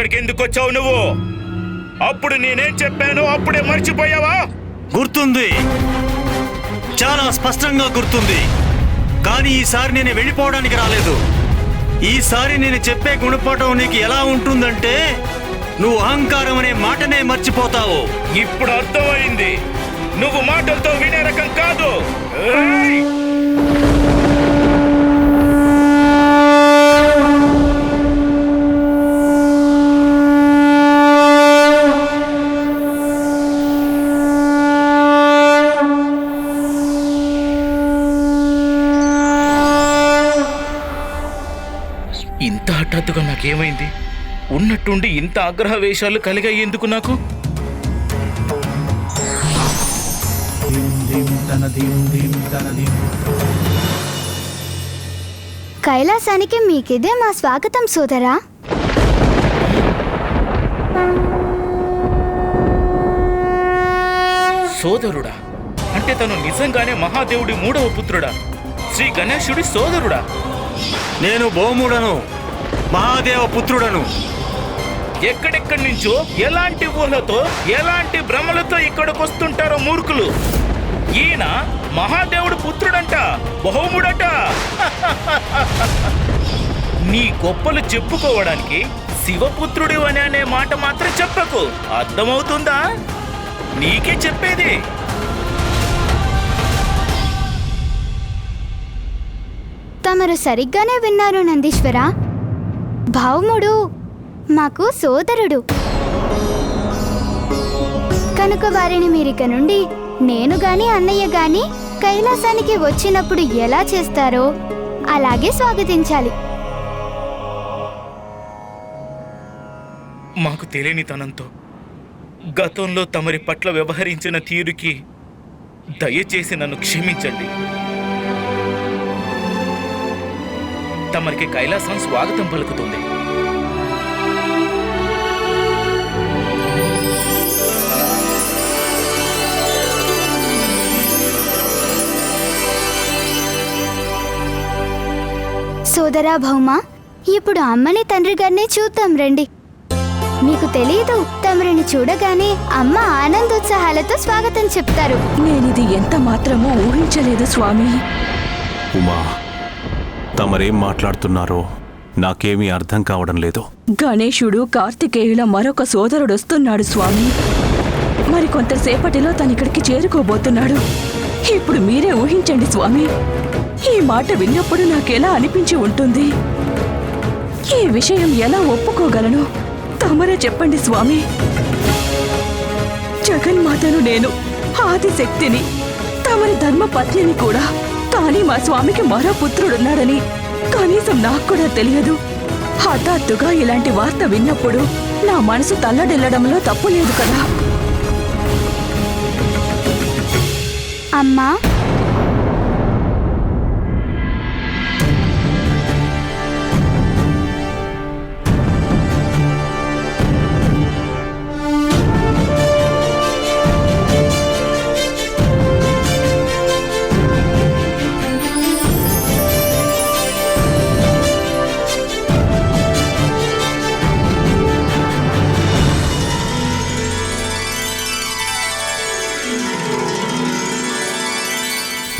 ఇక్కడికి ఎందుకు వచ్చావు నువ్వు? అప్పుడు నేనేం చెప్పాను అప్పుడే మర్చిపోయావా? గుర్తుంది. చాలా స్పష్టంగా గుర్తుంది. కానీ ఈసారి నేను వెళ్ళిపోవడానికి రాలేదు. ఈసారి నేను చెప్పే గుణపాఠం నీకు ఎలా ఉంటుందంటే నువ్వు అహంకారం అనే మాటనే మర్చిపోతావు. ఇప్పుడు అర్థమైంది. నువ్వు మాటలతో వినే రకం కాదు. ఇంత ఆగ్రహ వేషాలు కలిగాయి ఎందుకు నాకు కైలాసానికి మీకిదే మా స్వాగతం సోదరా. సోదరుడా అంటే తను నిజంగానే మహాదేవుడి మూడవ పుత్రుడా? శ్రీ గణేశుడి సోదరుడా? నేను భౌముడను మహాదేవ పుత్రుడను. ఎక్కడెక్కడి నుంచో ఎలాంటి ఊహలతో ఎలాంటి భ్రమలతో ఇక్కడికి వస్తుంటారో మూర్ఖులు. ఈయన మహాదేవుడు పుత్రుడంట బహుముడట. నీ గొప్పలు చెప్పుకోవడానికి శివపుత్రుడు అని అనే మాట మాత్రం చెప్పకు. అర్థమవుతుందా? నీకే చెప్పేది. తమరు సరిగ్గానే విన్నారు నందీశ్వర. భావముడు మాకు సోదరుడు. కనుక వారిని మీరిక నుండి నేను గాని అన్నయ్య గాని కైలాసానికి వచ్చినప్పుడు ఎలా చేస్తారో అలాగే స్వాగతించాలి. మాకు తెలియనితనంతో గతంలో తమరి పట్ల వ్యవహరించిన తీరుకి దయచేసి నన్ను క్షమించండి. తమరికి కైలాసం స్వాగతం పలుకుతుంది. సోదరా భౌమ ఇప్పుడు అమ్మని తండ్రి గారిని చూద్దాం రండి. మీకు తెలియదు తమరిని చూడగానే అమ్మ ఆనందోత్సాహాలతో స్వాగతం చెప్తారు. నేనిది ఎంత మాత్రమూ ఊహించలేదు స్వామి. ఉమా తమరేం మాట్లాడుతున్నారో నాకేమీ అర్థం కావడం లేదు. గణేశుడు కార్తికేయుల మరొక సోదరుడొస్తున్నాడు స్వామి. మరి కొంతసేపటిలో తనిక్కడికి చేరుకోబోతున్నాడు. ఇప్పుడు మీరే ఊహించండి స్వామి. ఈ మాట విన్నప్పుడు నాకెలా అనిపించి ఉంటుంది? ఈ విషయం ఎలా ఒప్పుకోగలను? తమరే చెప్పండి స్వామి. జగన్మాతను నేను ఆదిశక్తిని తమరి ధర్మపత్నిని కూడా కానీ మా స్వామికి మరో పుత్రుడున్నాడని కనీసం నాకు కూడా తెలియదు. హఠాత్తుగా ఇలాంటి వార్త విన్నప్పుడు నా మనసు తల్లడిల్లడంలో తప్పు లేదు కదా. అమ్మా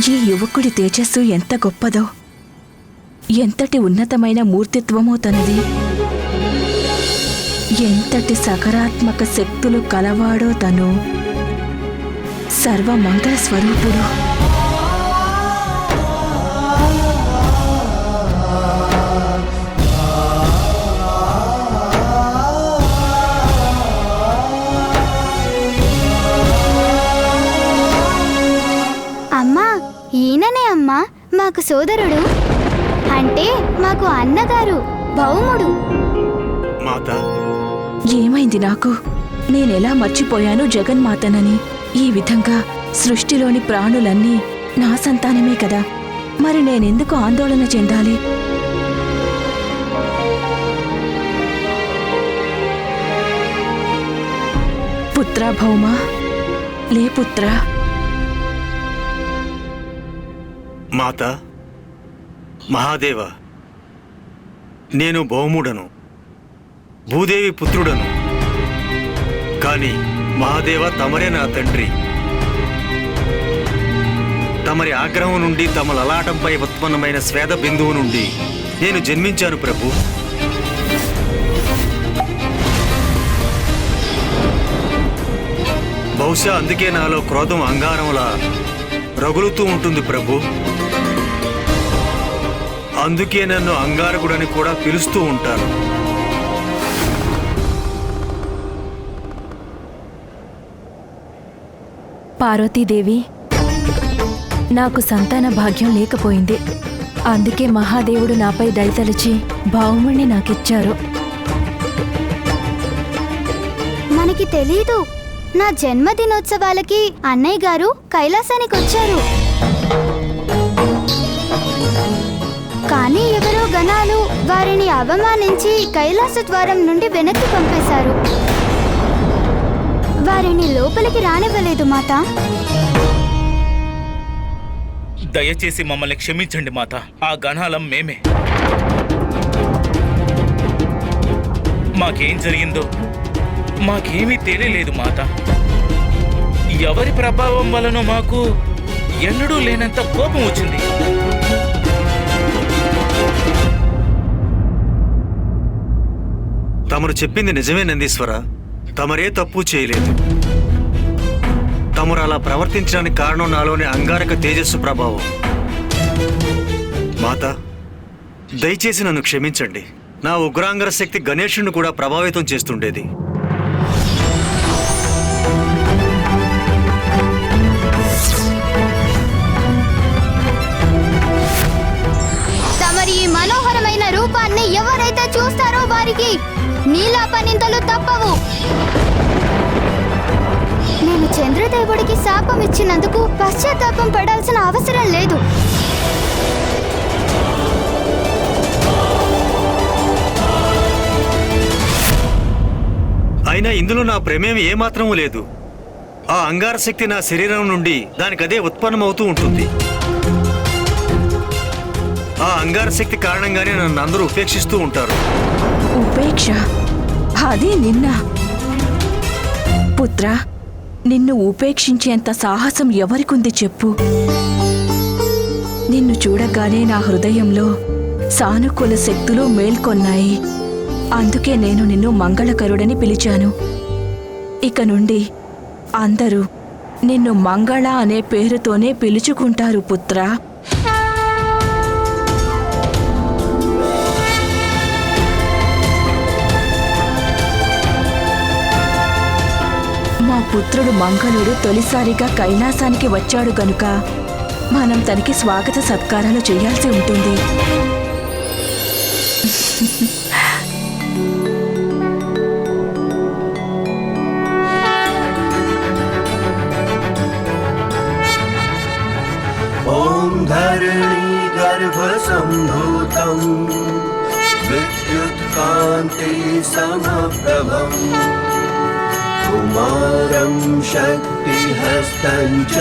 ఈ యువకుడి తేజస్సు ఎంత గొప్పదో. ఎంతటి ఉన్నతమైన మూర్తిత్వమో తనది. ఎంతటి సకారాత్మక శక్తులు కలవాడో తను. సర్వమంగళ స్వరూపుడు. ఈయననే అమ్మా మాకు సోదరుడు. అంటే మాకు అన్నగారు భౌముడు మాత. ఏమైంది నాకు? నేనెలా మర్చిపోయాను జగన్మాతనని? ఈ విధంగా సృష్టిలోని ప్రాణులన్నీ నా సంతానమే కదా. మరి నేనెందుకు ఆందోళన చెందాలి? పుత్ర భౌమ? లే పుత్రా. మాత మహాదేవ నేను భౌముడను భూదేవి పుత్రుడను. కానీ మహాదేవ తమరే నా తండ్రి. తమరి ఆగ్రహం నుండి తమ లలాటంపై ఉత్పన్నమైన స్వేద బిందువు నుండి నేను జన్మించాను ప్రభు. బహుశా అందుకే నాలో క్రోధం అంగారంలా రగులుతూ ఉంటుంది ప్రభు. అందుకే నన్ను అంగారకుడని కూడా పిలుస్తూ ఉంటారు. పార్వతీదేవి నాకు సంతాన భాగ్యం లేకపోయింది. అందుకే మహాదేవుడు నాపై దయతలిచి భావముణ్ణి నాకిచ్చారు. మనకి తెలీదు. నా జన్మదినోత్సవాలకి అన్నయ్య గారు కైలాసానికి వచ్చారు కానీ ఎవరో గణాలు వారిని అవమానించి కైలాస ద్వారం నుండి వెనక్కి పంపేశారు. వారిని లోపలికి రానివ్వలేదు మాత. దయచేసి మమ్మల్ని క్షమించండి మాత. ఆ గణాలం మేమే. మాకేం జరిగిందో మాకేమీ తెలియలేదు మాత. ఎవరి ప్రభావం వలన మాకు ఎన్నడూ లేనంత కోపం వచ్చింది. తమరు చెప్పింది నిజమే నందీశ్వర. తమరే తప్పు చేయలేదు. తమరు అలా ప్రవర్తించడానికి కారణం నాలోని అంగారక తేజస్సు ప్రభావం. మాత దయచేసి నన్ను క్షమించండి. నా ఉగ్రాంగర శక్తి గణేషుణ్ణి కూడా ప్రభావితం చేస్తుండేది. తమరి ఈ మనోహరమైన రూపాన్ని ఎవరైతే చూస్తారో వారికి నీలాపనింతలు తప్పవు. నేను చంద్రదేవుడికి శాపం ఇచ్చినందుకు పశ్చాత్తాపం పడాల్సిన అవసరం లేదు. అయినా ఇందులో నా ప్రమేయం ఏమాత్రమూ లేదు. ఆ అంగార శక్తి నా శరీరం నుండి దానికదే ఉత్పన్నమవుతూ ఉంటుంది. ఆ అంగార శక్తి కారణంగానే నన్ను అందరూ ఉపేక్షిస్తూ ఉంటారు. ఉపేక్ష? అది నిన్న. పుత్ర నిన్ను ఉపేక్షించేంత సాహసం ఎవరికుంది చెప్పు. నిన్ను చూడగానే నా హృదయంలో సానుకూల శక్తులు మేల్కొన్నాయి. అందుకే నేను నిన్ను మంగళకరుడని పిలిచాను. ఇక నుండి అందరూ నిన్ను మంగళ అనే పేరుతోనే పిలుచుకుంటారు పుత్రా. మా పుత్రుడు మంగళుడు తొలిసారిగా కైలాసానికి వచ్చాడు గనుక మనం తనకి స్వాగత సత్కారాలు చేయాల్సి ఉంటుంది. ఓం ధరణి గర్భసంభూతం. విద్యుత్ కాంతి సమప్రభం. कुमारं शक्तिहस्तं च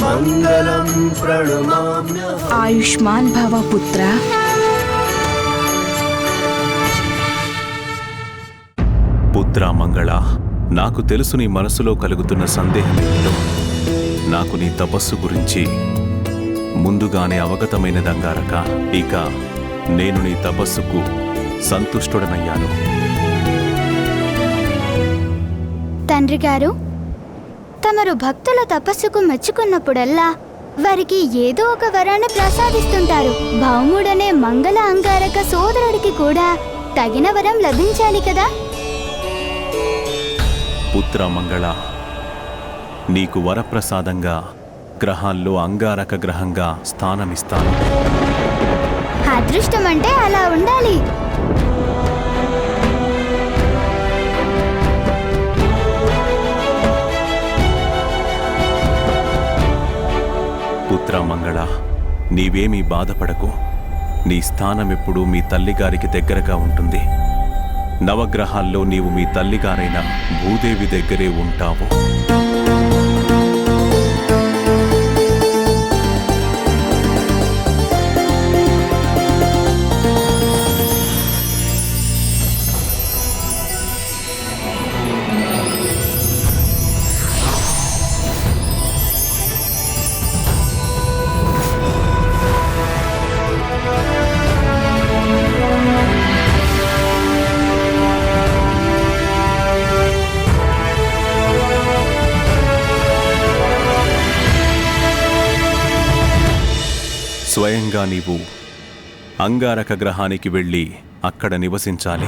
मङ्गलं प्रणमाम्यहम् ఆయుష్మాన్ భవ పుత్ర పుత్ర మంగళ నాకు తెలుసు నీ మనసులో కలుగుతున్న సందేహం ఏమిటో నాకు నీ తపస్సు గురించి ముందుగానే అవగతమైనదంగారక ఇక నేను నీ తపస్సుకు సంతుష్టుడనయ్యాను తండ్రి గారు తమరు భక్తుల తపస్సుకు మెచ్చుకున్నప్పుడల్లా వారికి ఏదో ఒక వరాన్ని ప్రసాదిస్తుంటారు. భౌముడనే మంగళ అంగారక సోదరుడికి కూడా తగిన వరం లభించాలి కదా? పుత్ర మంగళ నీకు వరప్రసాదంగా గ్రహాల్లో అంగారక గ్రహంగా స్థానమిస్తాను. అదృష్టం అంటే అలా ఉండాలి. పుత్ర మంగళ నీవేమీ బాధపడకు. నీ స్థానం ఎప్పుడూ మీ తల్లిగారికి దగ్గరగా ఉంటుంది. నవగ్రహాల్లో నీవు మీ తల్లిగారైన భూదేవి దగ్గరే ఉంటావు. నీవు అంగారక గ్రహానికి వెళ్ళి అక్కడ నివసించాలి.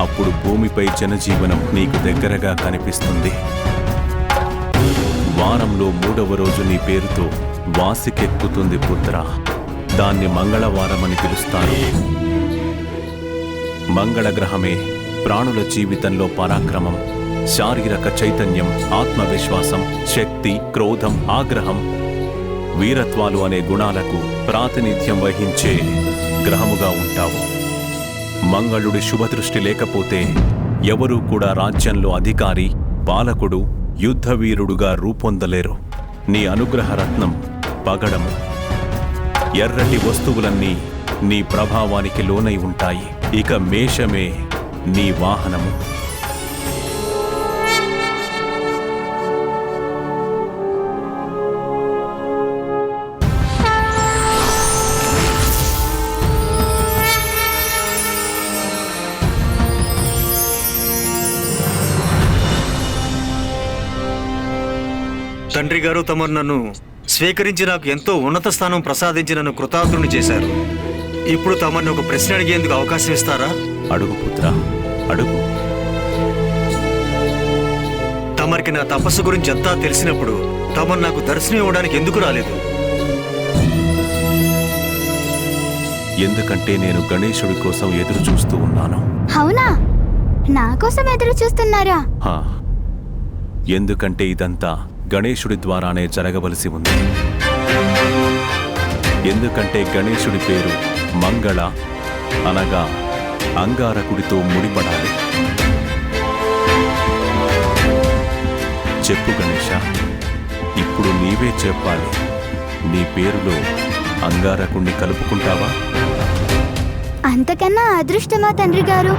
అప్పుడు భూమిపై జనజీవనం నీకు దగ్గరగా కనిపిస్తుంది. వారంలో మూడవ రోజు నీ పేరుతో వాసికెక్కుతుంది పుత్ర. దాన్ని మంగళవారమని పిలుస్తారు. మంగళగ్రహమే ప్రాణుల జీవితంలో పరాక్రమం శారీరక చైతన్యం ఆత్మవిశ్వాసం శక్తి క్రోధం ఆగ్రహం వీరత్వాలు అనే గుణాలకు ప్రాతినిధ్యం వహించే గ్రహముగా ఉంటావు. మంగళుడి శుభదృష్టి లేకపోతే ఎవరూ కూడా రాజ్యంలో అధికారి పాలకుడు యుద్ధవీరుడుగా రూపొందలేరు. నీ అనుగ్రహ రత్నం పగడము. ఎర్రటి వస్తువులన్నీ నీ ప్రభావానికి లోనై ఉంటాయి. ఇక మేషమే నీ వాహనము. తండ్రి గారు తమరు నన్ను స్వీకరించి నాకు ఎంతో ఉన్నత స్థానం ప్రసాదించి నన్ను కృతార్థుని చేశారు. ఇప్పుడు తమరిని ఒక ప్రశ్న అడిగేందుకు అవకాశం ఇస్తారా? అడుగు పుత్ర అడుగు. తమరికి నా తపస్సు గురించి ఎంతా తెలిసినప్పుడు తమరు నాకు దర్శనం ఇవ్వడానికి ఎందుకు రాలేదు? ఎందుకంటే నేను గణేశుడి కోసం ఎదురు చూస్తూ ఉన్నాను. అవునా? నా కోసం ఎదురు చూస్తున్నారా? హా. ఎందుకంటే ఇదంతా గణేశుడి ద్వారానే జరగవలసి ఉంది. ఎందుకంటే గణేశుడి పేరు మంగళ అనగా అంగారకుడితో ముడిపడాలి. చెప్పు గణేష ఇప్పుడు నీవే చెప్పాలి. నీ పేరులో అంగారకుణ్ణి కలుపుకుంటావా? అంతకన్నా అదృష్టమా తండ్రి గారు?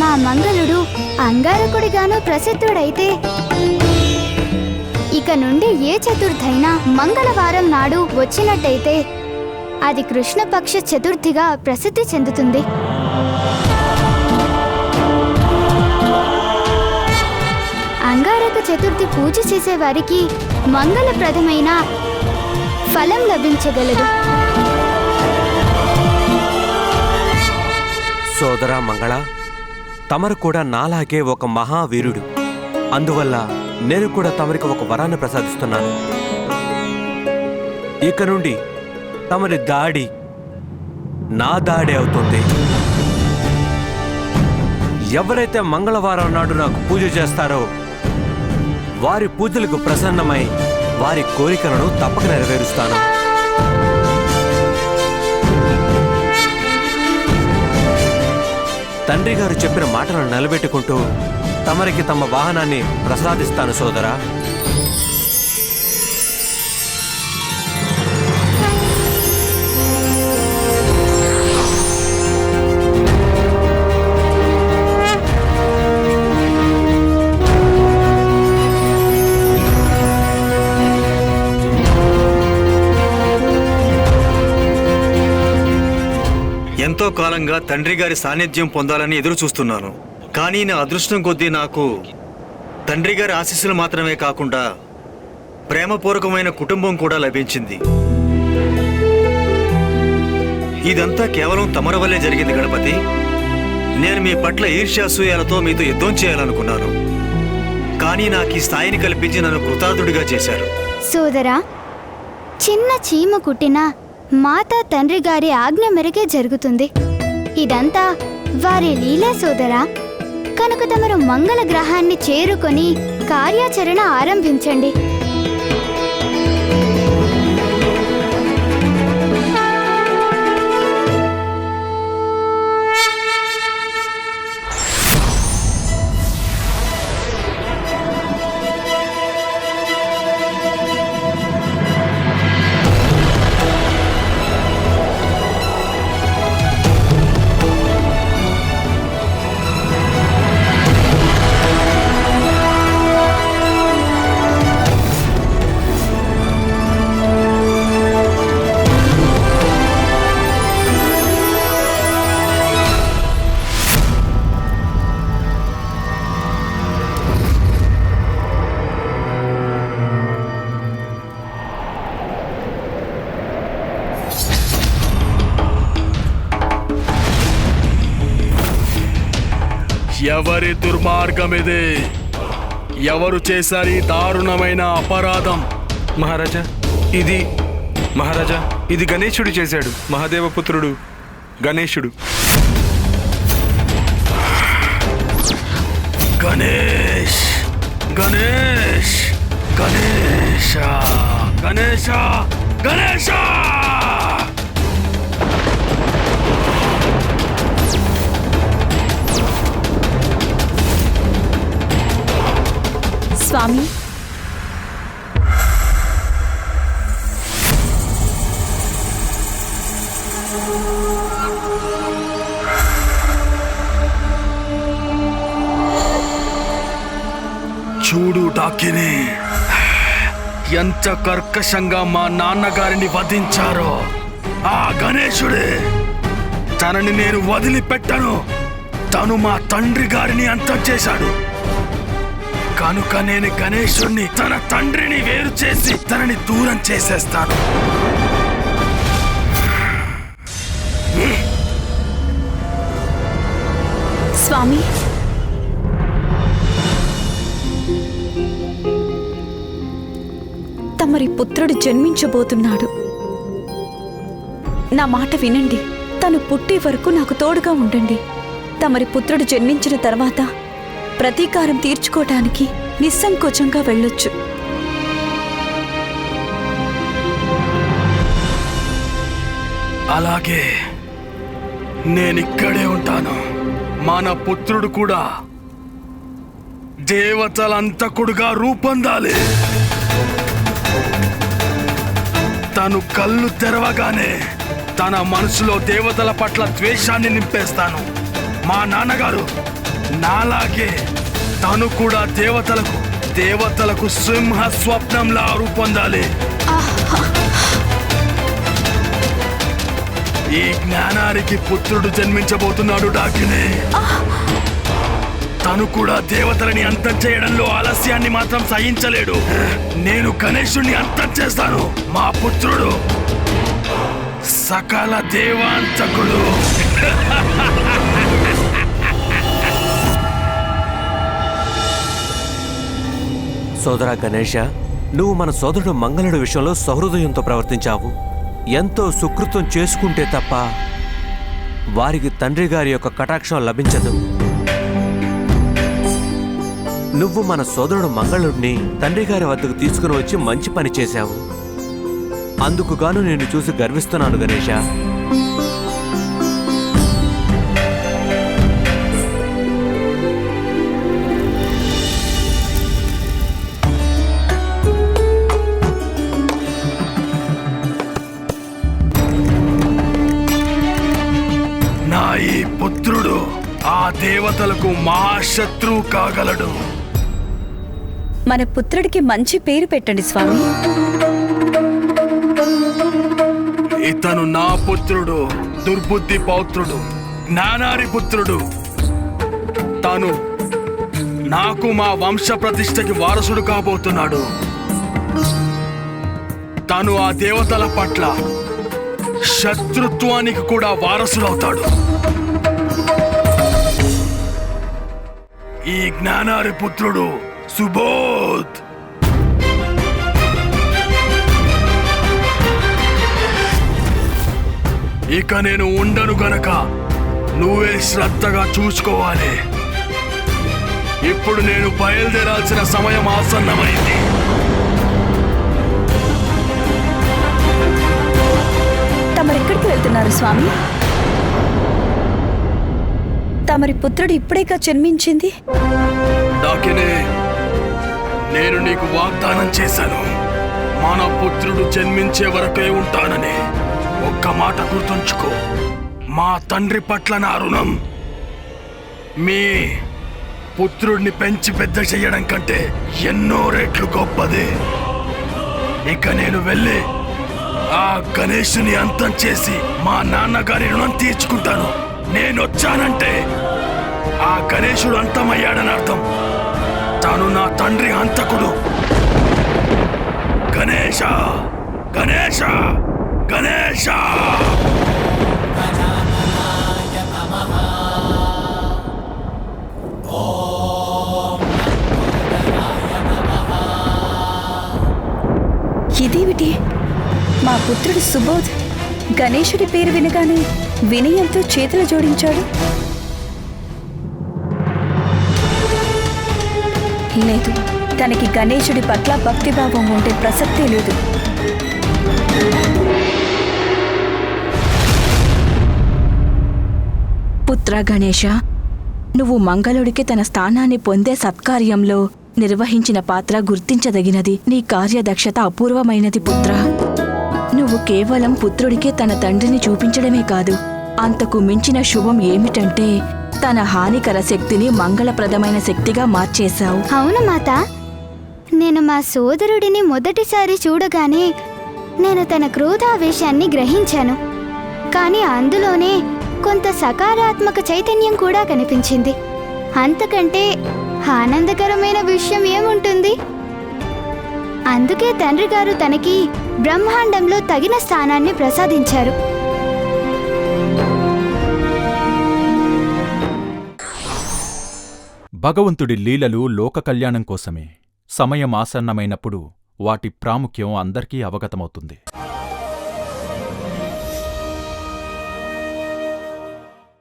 మా మంగళుడు అంగారకుడిగాను ప్రసిద్ధుడైతే ఇక నుండి ఏ చతుర్థైనా మంగళవారం నాడు వచ్చినట్టయితే అది కృష్ణపక్ష చతుర్థిగా ప్రసిద్ధి చెందుతుంది. అంగారక చతుర్థి పూజ చేసేవారికి మంగళప్రదమైన ఫలం లభించగలదు. సోదరా మంగళ తమరు కూడా నాలాగే ఒక మహావీరుడు. అందువల్ల నేను కూడా తమరికి ఒక వరాన్ని ప్రసాదిస్తున్నాను. ఇక నుండి తమరి దాడి నా దాడి అవుతుంది. ఎవరైతే మంగళవారం నాడు నాకు పూజ చేస్తారో వారి పూజలకు ప్రసన్నమై వారి కోరికలను తప్పక నెరవేరుస్తాను. తండ్రి గారు చెప్పిన మాటలను నిలబెట్టుకుంటూ తమరికి తమ వాహనాన్ని ప్రసాదిస్తాను సోదరా. ఎంతో కాలంగా తండ్రి గారి సాన్నిధ్యం పొందాలని ఎదురు చూస్తున్నాను కానీ నా అదృష్టం కొద్దీ నాకు తండ్రి గారి ఆశీస్సులు మాత్రమే కాకుండా ప్రేమపూర్వకమైన కుటుంబం కూడా లభించింది. ఇదంతా కేవలం తమర వల్లే జరిగింది గణపతి. నేను మీ పట్ల ఈర్ష్యాసూయాలతో మీతో యుద్ధం చేయాలనుకున్నాను. కానీ నాకు ఈ స్థాయిని కల్పించి నన్ను కృతార్థుడిగా చేశారు. సోదరా చిన్న చీమ కుట్టిన మాతా తండ్రి గారి ఆజ్ఞ మేరకే జరుగుతుంది. ఇదంతా వారి లీలా సోదరా. కనుక తమరు మంగళ గ్రహాన్ని చేరుకొని కార్యాచరణ ఆరంభించండి. ఎవరి దుర్మార్గం ఇది ఎవరు చేశారు ఈ దారుణమైన అపరాధం? మహారాజా ఇది మహారాజా ఇది గణేశుడు చేశాడు. మహాదేవపుత్రుడు గణేశుడు. గణేష్ గణేష్ గణేష గణేష గణేష! స్వామి? చూడు డాకిని ఎంత కర్కశంగా మా నాన్నగారిని వధించారో. ఆ గణేశుడే తనని నేను వదిలిపెట్టను. తను మా తండ్రి గారిని అంతం చేశాడు. కనుక నేను గణేశుణ్ణి తన తండ్రిని వేరు చేసి తనని దూరం చేసేస్తాను. స్వామి. తమరి పుత్రుడు జన్మించబోతున్నాడు. నా మాట వినండి. తను పుట్టే వరకు నాకు తోడుగా ఉండండి. తమరి పుత్రుడు జన్మించిన తర్వాత ప్రతీకారం తీర్చుకోవటానికి నిస్సంకోచంగా వెళ్ళొచ్చు. అలాగే నేనిక్కడే ఉంటాను. మన పుత్రుడు కూడా దేవతలంతకుడుగా రూపొందాలి. తను కళ్ళు తెరవగానే తన మనసులో దేవతల పట్ల ద్వేషాన్ని నింపేస్తాను. మా నాన్నగారు నాలాగే తను కూడా దేవతలకు దేవతలకు సింహ స్వప్నంలా రూపొందాలి. ఈ జ్ఞానానికి పుత్రుడు జన్మించబోతున్నాడు డాకిని. తను కూడా దేవతలని అంతం చేయడంలో ఆలస్యాన్ని మాత్రం సహించలేడు. నేను గణేశుణ్ణి అంతం చేస్తాను మా పుత్రుడు. సకల దేవాంతకుడు. సోదరా గణేష నువ్వు మన సోదరుడు మంగళుడి విషయంలో సహృదయంతో ప్రవర్తించావు. ఎంతో సుకృతం చేసుకుంటే తప్ప వారికి తండ్రి గారి యొక్క కటాక్షం లభించదు. నువ్వు మన సోదరుడు మంగళుడిని తండ్రి గారి వద్దకు తీసుకుని వచ్చి మంచి పని చేశావు. అందుకుగాను నేను చూసి గర్విస్తున్నాను గణేష. మహాశత్రువు కాగలడు. మన పుత్రుడికి మంచి పేరు పెట్టండి స్వామి. ఇతను నా పుత్రుడు దుర్బుద్ధి పౌత్రుడు జ్ఞానారి పుత్రుడు. తను నాకు మా వంశ ప్రతిష్టకి వారసుడు కాబోతున్నాడు. తను ఆ దేవతల పట్ల శత్రుత్వానికి కూడా వారసుడవుతాడు. ఈ జ్ఞానారి పుత్రుడు సుబోధ్. ఇక నేను ఉండను గనక నువ్వే శ్రద్ధగా చూసుకోవాలి. ఇప్పుడు నేను బయలుదేరాల్సిన సమయం ఆసన్నమైంది. తమరెక్కడికి వెళ్తున్నారు స్వామి? తమరి పుత్రుడు ఇప్పుడేగా జన్మించింది? డాకినే నేను నీకు వాగ్దానం చేశాను. మన పుత్రుడు జన్మించే వరకే ఉంటానని. ఒక్క మాట గుర్తుంచుకో. మా తండ్రి పట్ల నా రుణం. మీ పుత్రుడిని పెంచి పెద్ద చెయ్యడం కంటే ఎన్నో రెట్లు గొప్పది. ఇక నేను వెళ్ళి ఆ గణేషుని అంతం చేసి మా నాన్నగారి రుణం తీర్చుకుంటాను. నేను వచ్చానంటే ఆ గణేశుడు అంతమయ్యాడని అర్థం. తాను నా తండ్రి హంతకుడు. గణేశ గణేశ గణేశ. ఇదేమిటి? మా పుత్రుడు సుబోధ్ గణేశుడి పేరు వినగానే వినయంతో చేతులు జోడించాడు. లేదు. తనకి గణేశుడి పట్ల భక్తిభావం ఉండే ప్రసక్తి లేదు. పుత్ర గణేష నువ్వు మంగళుడికి తన స్థానాన్ని పొందే సత్కార్యంలో నిర్వహించిన పాత్ర గుర్తించదగినది నీ కార్యదక్షత అపూర్వమైనది పుత్ర. నువ్వు కేవలం పుత్రుడికి తన తండ్రిని చూపించడమే కాదు అంతకు మించిన శుభం ఏమిటంటే తన హానికర శక్తిని మంగళప్రదమైన శక్తిగా మార్చేశావు. అవును మాత. నేను మా సోదరుడిని మొదటిసారి చూడగానే నేను తన క్రోధావేశాన్ని గ్రహించాను. కానీ అందులోనే కొంత సకారాత్మక చైతన్యం కూడా కనిపించింది. అంతకంటే ఆనందకరమైన విషయం ఏముంటుంది? అందుకే తండ్రి గారు తనకి బ్రహ్మాండంలో తగిన స్థానాన్ని ప్రసాదించారు. భగవంతుడి లీలలు లోకకల్యాణం కోసమే. సమయం ఆసన్నమైనప్పుడు వాటి ప్రాముఖ్యం అందరికీ అవగతమవుతుంది.